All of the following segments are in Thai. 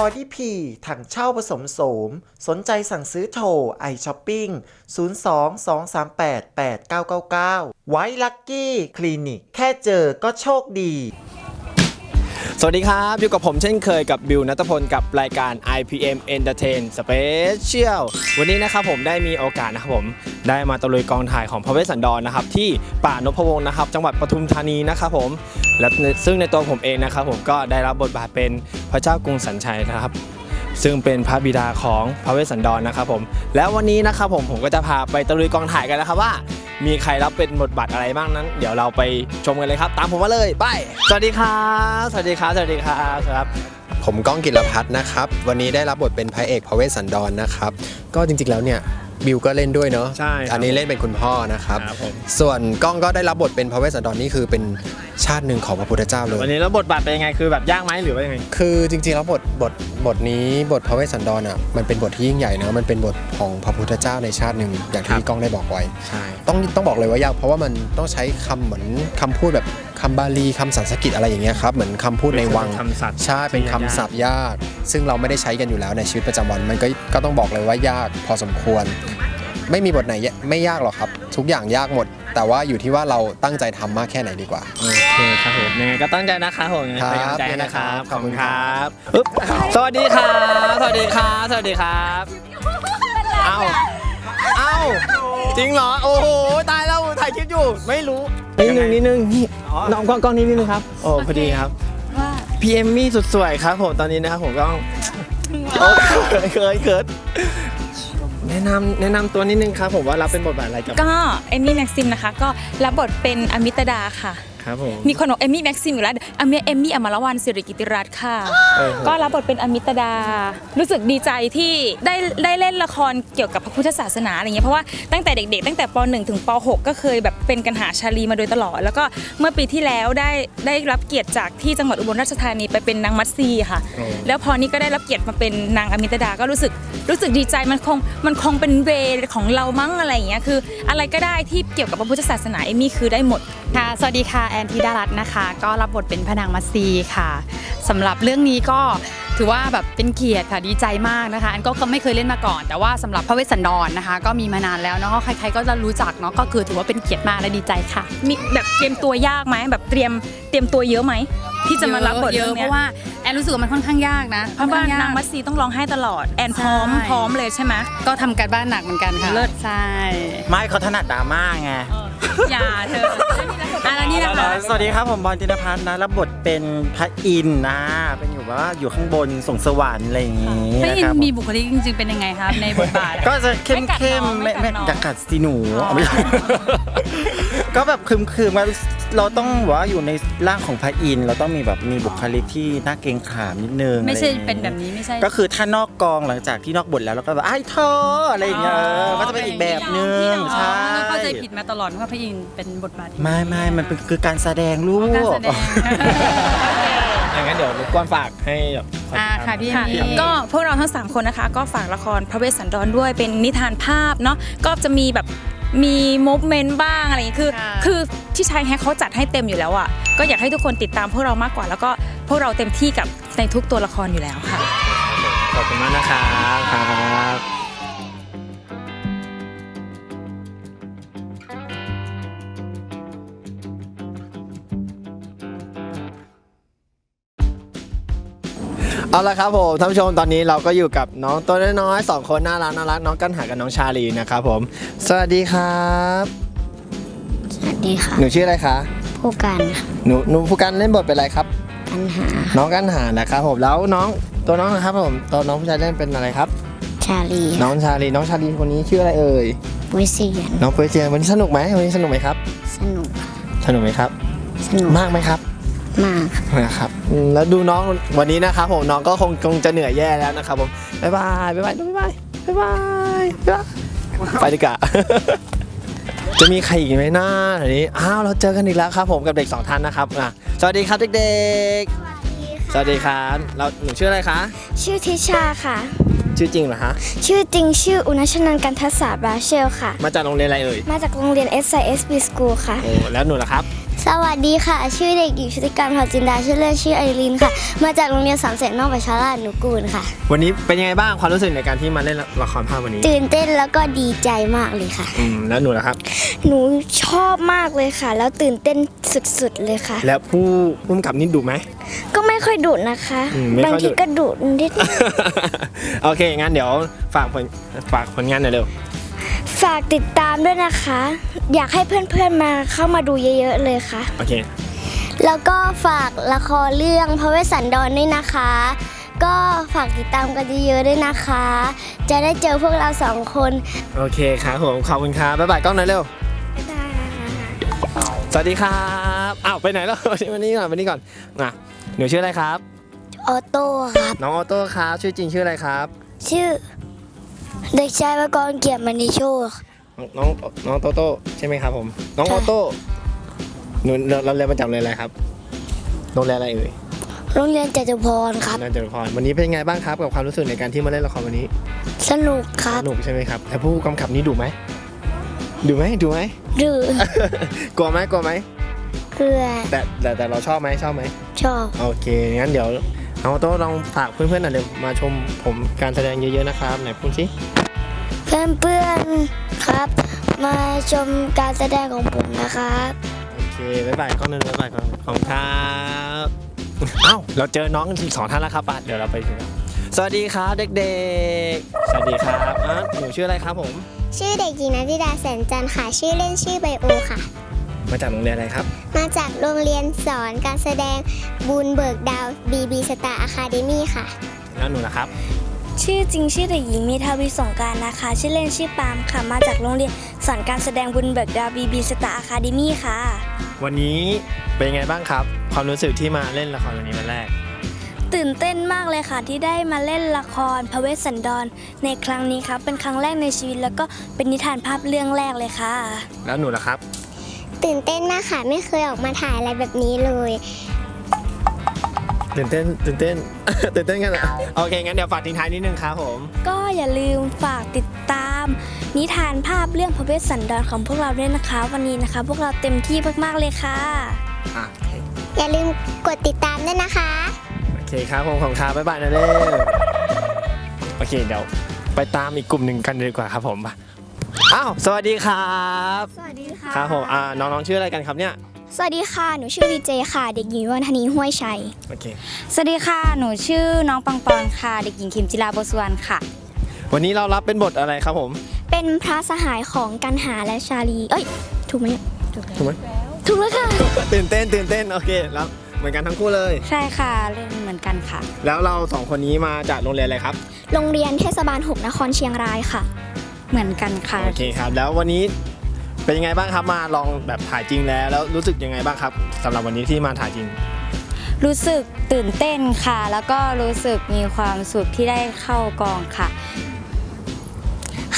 อดีพีถังเช่าผสมโสม สนใจสั่งซื้อโทรไอช้อปปิ้ง 02-238-8999 ไว้ลักกี้ คลินิก แค่เจอก็โชคดี สวัสดีครับ อยู่กับผมเช่นเคยกับบิวนัทพลกับรายการ IPM Entertain Special วันนี้นะครับผมได้มีโอกาสนะครับผมได้มาตะลุยกองถ่ายของพระเวสสันดรนะครับที่ป่านพวงศ์นะครับ จังหวัดปทุมธานีนะครับผมและซึ่งในตัวผมเองนะครับผมก็ได้รับบทบาทเป็นพระเจ้ากรุงสันชัยนะครับ ซึ่งเป็นพระบิดาของพระเวสสันดรนะครับผมแล้ววันนี้นะครับผมผมก็จะพาไปตะลุยกองถ่ายกันนะครับว่า มีใครรับเป็นบทบาทอะไรบ้างนั้น เดี๋ยวเราไปชมกันเลยครับ ตามผมมาเลยไปสวัสดีครับสวัสดีครับสวัสดีครับครับผมก้องกิรพัฒน์นะครับ วันนี้ได้รับบทเป็นพระเอกพระเวสสันดรนะครับ ก็จริงๆแล้วเนี่ย บิวก็เล่นด้วยเนาะใช่ครับอันนี้เล่นเป็นคุณพ่อนะครับ ครับผม ส่วนก้องก็ได้รับบทเป็นพระเวสสันดรนี่คือเป็นชาติหนึ่งของพระพุทธเจ้าเลยวันนี้แล้วบทบาทเป็นยังไงคือแบบยากไหมหรือว่ายังไง คือจริงๆแล้วบทบทบทนี้บทพระเวสสันดรอะมันเป็นบทที่ยิ่งใหญ่นะมันเป็นบทของพระพุทธเจ้าในชาติหนึ่งอย่างครัที่บก้องได้บอกไว้ ใช่ ต้องต้องบอกเลยว่ายากเพราะว่ามันต้องใช้คำเหมือนคำพูดแบบ คำบาลีคำสันสกฤตอะไรอย่างเงี้ยครับเหมือนคำพูดในวังคำสัตว์ใช่เป็นคำศัพท์ยาก ซึ่งเราไม่ได้ใช้กันอยู่แล้วในชีวิตประจำวัน มันก็ก็ต้องบอกเลยว่ายากพอสมควร ไม่มีบทไหนไม่ยากหรอกครับ ทุกอย่างยากหมด แต่ว่าอยู่ที่ว่าเราตั้งใจทำมากแค่ไหนดีกว่า โอเคครับผมยังไงก็ตั้งใจนะครับผมยังไงครับเป็นกำลังใจให้นะครับขอบคุณครับอึ๊บสวัสดีครับ สวัสดีครับ สวัสดีครับเอ้าเอ้าจริงเหรอโอ้โหตายแล้วถ่ายคลิปอยู่ไม่รู้ นิดนึงนิดนึงนี่น้องกล้องกล้องนิดนึงครับโอ้พอดีครับว่าพี่เอมมี่สุดสวยครับผมตอนนี้นะครับผมก็โอ้เคยเคยเกิดแนะนำแนะนำตัวนิดนึงครับผมว่ารับเป็นบทบาทอะไรกับ ก็เอมมี่แม็กซิมนะคะ ก็รับบทเป็นอมิตดาค่ะ ครับผมมีคนบอกเอมมี่แม็กซิมอยู่แล้วอเมเอมมี่อมรวรรณสิริกิติรัตน์ค่ะเออก็รับบทเป็นอมิตดา รู้สึกดีใจที่ได้ได้เล่นละครเกี่ยวกับพระพุทธศาสนาอะไรเงี้ยเพราะว่าตั้งแต่เด็กๆ ตั้งแต่ป .1 ถึงป .6 ก็เคยแบบเป็นกันหาชาลีมาโดยตลอด แล้วก็เมื่อปีที่แล้วได้ได้รับเกียรติจากที่จังหวัดอุบลราชธานีไปเป็นนางมัตซีค่ะ โอ้ แล้วพอนี้ก็ได้รับเกียรติมาเป็นนางอมิตดาก็รู้สึกรู้สึกดีใจมันคงมันคงเป็นเวของเรามั้งอะไรอย่างเงี้ยคือ อะไรก็ได้ที่เกี่ยวกับพระพุทธศาสนาเอมมี่คือได้หมด ค่ะ สวัสดีค่ะ แอนธิดารัตน์นะคะ ก็รับบทเป็นพระนางมัตซีค่ะสำหรับเรื่องนี้ก็ถือว่าแบบเป็นเกียรติค่ะดีใจมากนะคะ อันก็ไม่เคยเล่นมาก่อน แต่ว่าสำหรับพระเวสสันดรนะคะ ก็มีมานานแล้วเนาะใครๆก็จะรู้จักเนาะก็คือถือว่าเป็นเกียรติมากและดีใจค่ะ มีแบบเตรียมตัวยากไหมแบบเตรียมเตรียมตัวเยอะไหมที่จะมารับบทเยเรื่ออะงเพเนี้ยราะว่าแอนรู้สึกว่ามันค่อนข้างยากนะเพราะว่าค่อนข้นางยกมัตซีต้องร้องไห้ตลอดแอนพร้อมใช่พร้อมเลยใช่ไหมก็ทำการบ้านหนักเหมือนกันค่ะเลิศใช่ไม่เขาถนัดดราม่าไงอย่าเธอ สวัสดีครับผมบอลจินพัฒน์นะรับบทเป็นพระอินทร์นะ เป็นอยู่ว่าอยู่ข้างบนส่งสวรรค์อะไรอย่างงี้พระนะอินครับทร์มีบุคลิกจริง ๆ เป็นยังไงครับ ในบทบาท ก็จะเข้มเข้มๆไม่ไม่อยากกัดสีหนูเอาไม่ใช่ก็แบบคืมคืมๆว่าเราต้องแบบว่าอยู่ในร่างของพระอินทร์เราต้องมีแบบมีบุคลิกที่น่าเกรงขามนิดนึงไม่ใช่อะรอย่างงี้เป็นแบบนี้ไม่ใช่ ก็คือถ้านอกกองหลังจากที่นอกบทแล้วเราก็แบบไอ้ายเธออะไรอย่างเงี้ยเออก็จะเป็นอีกแบบนึงอ๋อใช่เข้าใจผิดมาตลอดว่าพระอินทร์เป็นบทบาทที่ไม่ไม่มันเป็นคือการแสดงลูกการแสดง อย่างนั้นเดี๋ยวรบกวนฝากให้แบบอ่าค่ะพี่ค่ะเอมมี่ ก็พวกเราทั้ง 3 คนนะคะ ก็ฝากละครพระเวสสันดรด้วยเป็นนิทานภาพเนาะก็จะมีแบบ มีโมเมนต์บ้างอะไรอย่างงี้คือ ค่ะ คือที่ชายแฮกเขาจัดให้เต็มอยู่แล้วอะก็อยากให้ทุกคนติดตามพวกเรามากกว่า แล้วก็พวกเราเต็มที่กับในทุกตัวละครอยู่แล้วค่ะ ขอบคุณมากนะครับครับ เอาละครับผมท่านผู้ชมตอนนี้เราก็อยู่กับน้องตัวน้อยๆสองคนน่ารักน่ารักน้องกันหากับน้องชาลีนะครับผม สวัสดีครับ สวัสดีค่ะ หนูชื่ออะไรคะผู้การค่ะหนูหนูผู้กันเล่นบทเป็นอะไรครับ ปัญหาน้องกันหานะครับผมแล้วน้องตัวน้องนะครับผมตัวน้องผู้ชายเล่นเป็นอะไรครับ ชาลีน้องชาลีน้องชาลีคนนี้ชื่ออะไรเอ่ยวิเซียนน้องเปเจียวันนี้สนุกไหมวันนี้สนุกไหมครับ สนุกค่ะสนุกไหมครับ สนุกมากไหมครับมากค่ะ นะครับอืมแล้วดูน้องวันนี้นะครับผมน้องก็คงคงจะเหนื่อยแย่แล้วนะครับผมบ๊ายบายบ๊ายบายบ๊ายบายบ๊ายบายบ๊ายบายไปดีกว่า จะมีใครอีกไหมหน้าทีนี้อ้าวเราเจอกันอีกแล้วครับผมกับเด็กสองท่านนะครับอะสวัสดีครับเด็กๆสวัสดีครับเราหนูชื่ออะไรคะชื่อทิชาค่ะ ชื่อจริงเหรอฮะชื่อจริงชื่ออุณชนันท์กันทัศาบราเชลค่ะ มาจากโรงเรียนอะไรเอ่ยมาจากโรงเรียน SISB School ค่ะ โอ้แล้วหนูล่ะครับ สวัสดีค่ะ ชื่อเด็กหญิงชุติการพาจินดาชื่อเล่นชื่อไอรินค่ะ มาจากโรงเรียนสามเสนนอกประชาราชหนุกูลค่ะ วันนี้เป็นยังไงบ้างความรู้สึกในการที่มาเล่นละครภาพวันนี้ ตื่นเต้นแล้วก็ดีใจมากเลยค่ะ อืมแล้วหนูล่ะครับ หนูชอบมากเลยค่ะ แล้วตื่นเต้นสุดๆเลยค่ะ แล้วผู้ผู้กำกับนี่ดุไหม ก็ไม่ค่อยดุนะคะ อืมไม่บางค่อยดุทีก็ดุนิด โอเคงั้นเดี๋ยวฝากผลฝากผลงานหน่อยเร็ว ฝากติดตามด้วยนะคะ อยากให้เพื่อนๆมาเข้ามาดูเยอะๆเลยค่ะ โอเค แล้วก็ฝากละครเรื่องพระเวสสันดรด้วยนะคะ ก็ฝากติดตามกันเยอะๆด้วยนะคะ จะได้เจอพวกเราสองคนโอเคครับผมขอบคุณครับบ๊ายบายกล้องหน่อยเร็วสวัสดีครับอ้าวไปไหนแล้ว วันนี้ก่อนวันนี้ก่อนนะหนูชื่ออะไรครับ ออโต้ครับน้องออโต้ครับชื่อจริงชื่ออะไรครับ ชื่อ เด็กชายวกรเกียรติมณีโชคน้องน้องน้องโตโต้ใช่ไหมครับผม น้องอค่ะอโต้หนูเราเราเรียนมาจากโรงเรียนอะไรครับโรงเรียนอะไรเอ่ยโรงเรียนจตุพรครับน่าจะพรวันนี้เป็นไงบ้างครับกับความรู้สึกในการที่มาเล่นละครวันนี้ สนุกครับสนุกใช่ไหมครับแล้วผู้กำกับนี่ดุไหมดุไหมดุไหมดื้อกลัวไหมกลัวไหมเกลือแต่แต่แต่เราชอบไหมชอบไหมชอบโอเคงั้นเดี๋ยว น้องออโต้ลองฝากเพื่อนๆหน่อยเดี๋ยวมาชมผมการแสดงเยอะๆนะครับไหนพูดสิเพื่อนๆครับ มาชมการแสดงของผมนะครับ โอเคบ๊ายบายกล้องหนึงบ๊ายบายกล้องหนึ่งขอบคุณครับเอ้าเราเจอน้องอีกสองท่านแล้วครับป่ะเดี๋ยวเราไปดูกันสวัสดีครับเด็กๆ สวัสดีครับอะหนูชื่ออะไรครับผม ชื่อเด็กหญิงนันทิดาแสนจันทร์ค่ะ ชื่อเล่นชื่อไบโอค่ะ มาจากโรงเรียนอะไรครับ มาจากโรงเรียนสอนการแสดงบุญเบิกดาว BB Star Academy ค่ะ แล้วหนูล่ะครับ ชื่อจริงชื่อเด็กหญิงมีทวีสงกรารนะคะ ชื่อเล่นชื่อปาล์มค่ะ มาจากโรงเรียนสอนการแสดงบุญเบิกดาวบีบีสตาร์อะคาเดมี่ค่ะ วันนี้เป็นยังไงบ้างครับ ความรู้สึกที่มาเล่นละครวันนี้วันแรก ตื่นเต้นมากเลยค่ะที่ได้มาเล่นละครพระเวสสันดร ในครั้งนี้ครับเป็นครั้งแรกในชีวิตแล้วก็เป็นนิทานภาพเรื่องแรกเลยค่ะ แล้วหนูล่ะครับ ตื่นเต้นมากค่ะ ไม่เคยออกมาถ่ายอะไรแบบนี้เลย ตื่นเต้นตื่นเต้น ตื่นเต้นกันเหรอโอเค งั้นเดี๋ยวฝากทิ้งท้ายนิดนึงครับผม ก็อย่าลืมฝากติดตาม นิทานภาพเรื่องพระเวสสันดรของพวกเราด้วยนะคะ วันนี้นะคะ พวกเราเต็มที่มากๆเลยค่ะ อะอย่าลืมกดติดตามด้วยนะคะ โอเคครับผมของครับบ๊ายบายนะเด้อ โอเคเดี๋ยวไปตามอีกกลุ่มหนึ่งกันดีกว่าครับผมไป อ้าวสวัสดีครับสวัสดีค่ะครับผมอ่าน้องๆชื่ออะไรกันครับเนี่ยสวัสดีค่ะ หนูชื่อวีเจค่ะ เด็กหญิงวันธนีห้วยชัย โอเค สวัสดีค่ะ หนูชื่อน้องปังปอนค่ะ เด็กหญิงคิมจิราโบสวรรณค่ะ วันนี้เรารับเป็นบทอะไรครับผมเป็นพระสหายของกันหาและชาลี เอ้ย ถูกไหมเนี่ยถูกไหมถูกแล้วค่ะ ตื่นเต้นตื่นเต้นโอเคแล้วเหมือนกันทั้งคู่เลย ใช่ค่ะเล่นเหมือนกันค่ะ แล้วเราสองคนนี้มาจากโรงเรียนอะไรครับ โรงเรียนเทศบาล6นครเชียงรายค่ะ เหมือนกันค่ะ โอเคครับ แล้ววันนี้เป็นยังไงบ้างครับมาลองแบบถ่ายจริงแล้ว แล้วรู้สึกยังไงบ้างครับสำหรับวันนี้ที่มาถ่ายจริง รู้สึกตื่นเต้นค่ะ แล้วก็รู้สึกมีความสุขที่ได้เข้ากองค่ะ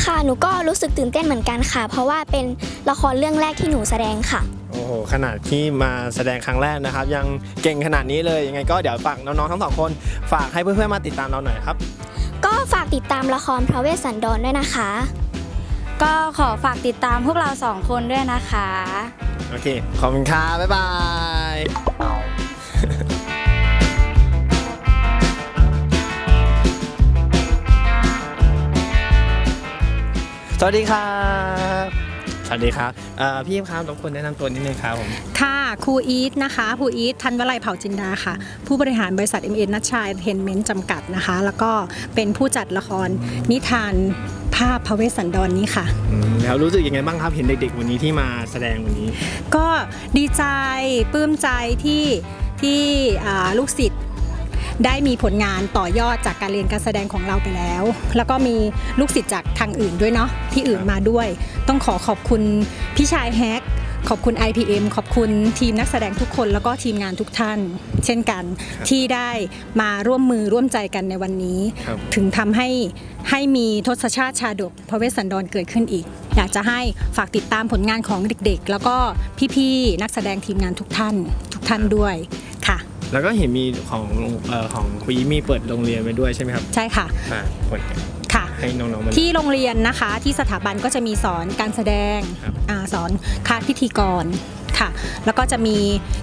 ค่ะ หนูก็รู้สึกตื่นเต้นเหมือนกันค่ะ เพราะว่าเป็นละครเรื่องแรกที่หนูแสดงค่ะ โอ้โหขนาดที่มาแสดงครั้งแรกนะครับ ยังเก่งขนาดนี้เลยยังไงก็เดี๋ยวฝากน้องๆทั้งสองคนฝากให้เพื่อนๆมาติดตามเราหน่อยครับ ก็ฝากติดตามละครพระเวสสันดรด้วยนะคะ ก็ขอฝากติดตามพวกเราสองคนด้วยนะคะ โอเค ขอบคุณครับบ๊ายบายสวัสดีครับสวัสดีครับเอ่อพี่ครับรบกวนแนะนำตัวนิดนึงครับผม ค่ะครูอีทนะคะครูอีทธันวลัยเผ่าจินดาค่ะ ผู้บริหารบริษัท MN นัชชายเทนเมนต์จำกัดนะคะ แล้วก็เป็นผู้จัดละครนิทานภาพพระเวสสันดรนนี้ค่ะ อืมแล้วรู้สึกยังไงบ้างครับเห็นเด็กๆวันนี้ที่มาแสดงวันนี้ ก็ดีใจปลื้มใจที่ที่อ่าลูกศิษย์ได้มีผลงานต่อยอดจากการเรียนการแสดงของเราไปแล้ว แล้วก็มีลูกศิษย์จากทางอื่นด้วยเนาะที่อื่นมาด้วย ต้องขอขอบคุณพี่ชายแฮก ขอบคุณ IPM ขอบคุณทีมนักแสดงทุกคนแล้วก็ทีมงานทุกท่าน เช่นกันที่ได้มาร่วมมือร่วมใจกันในวันนี้ ครับ ถึงทำให้ให้มีทศชาติชาดกพระเวสสันดรเกิดขึ้นอีก อยากจะให้ฝากติดตามผลงานของเด็กๆ แล้วก็พี่ๆนักแสดงทีมงานทุกท่าน ทุกท่านด้วยค่ะ แล้วก็เห็นมีของเอ่อของคุยมีเปิดโรงเรียนไปด้วยใช่ไหมครับใช่ค่ะ อ่าเปิด ค่ะ ให้น้องๆมา ที่โรงเรียนนะคะที่สถาบันก็จะมีสอนการแสดงครับอาสอนคลาสพิธีกรค่ะ แล้วก็จะมี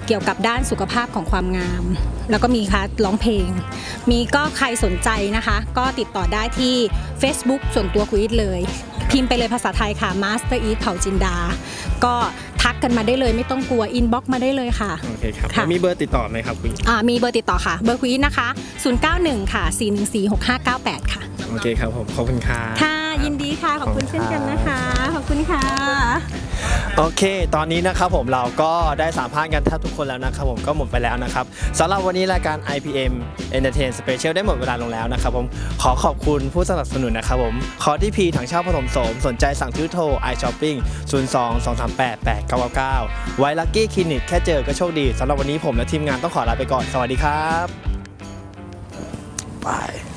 เกี่ยวกับด้านสุขภาพของความงาม แล้วก็มีค่ะร้องเพลง มีก็ใครสนใจนะคะ ก็ติดต่อได้ที่ Facebook ส่วนตัวคุยเลย พิมพ์ไปเลยภาษาไทยค่ะ Master Eat เผ่าจินดา ก็ทักกันมาได้เลยไม่ต้องกลัวอินบ็อกมาได้เลยค่ะ โอเคครับค่ะมีเบอร์ติดต่อไหมครับคุณ อ่ามีเบอร์ติดต่อค่ะ เบอร์คุยนะคะ 091 ค่ะ 4146598 ค่ะ โอเคครับผมขอบคุณครับค่ะยินดีค่ะขอบคุณเช่นกันนะคะ ขอบคุณค่ะโอเค ตอนนี้นะครับผมเราก็ได้สัมภาษณ์กันแทบทุกคนแล้วนะครับผมก็หมดไปแล้วนะครับสำหรับวันนี้รายการ IPM Entertain Special ได้หมดเวลาลงแล้วนะครับผมขอขอบคุณผู้สนับสนุนนะครับผมขอที่พีถังเช่าผสมโสม สนใจสั่งซื้อโทร iShopping 02 238 8999 ไว้ลักกี้คลินิกแค่เจอก็โชคดีสำหรับวันนี้ผมและทีมงานต้องขอลาไปก่อน สวัสดีครับบาย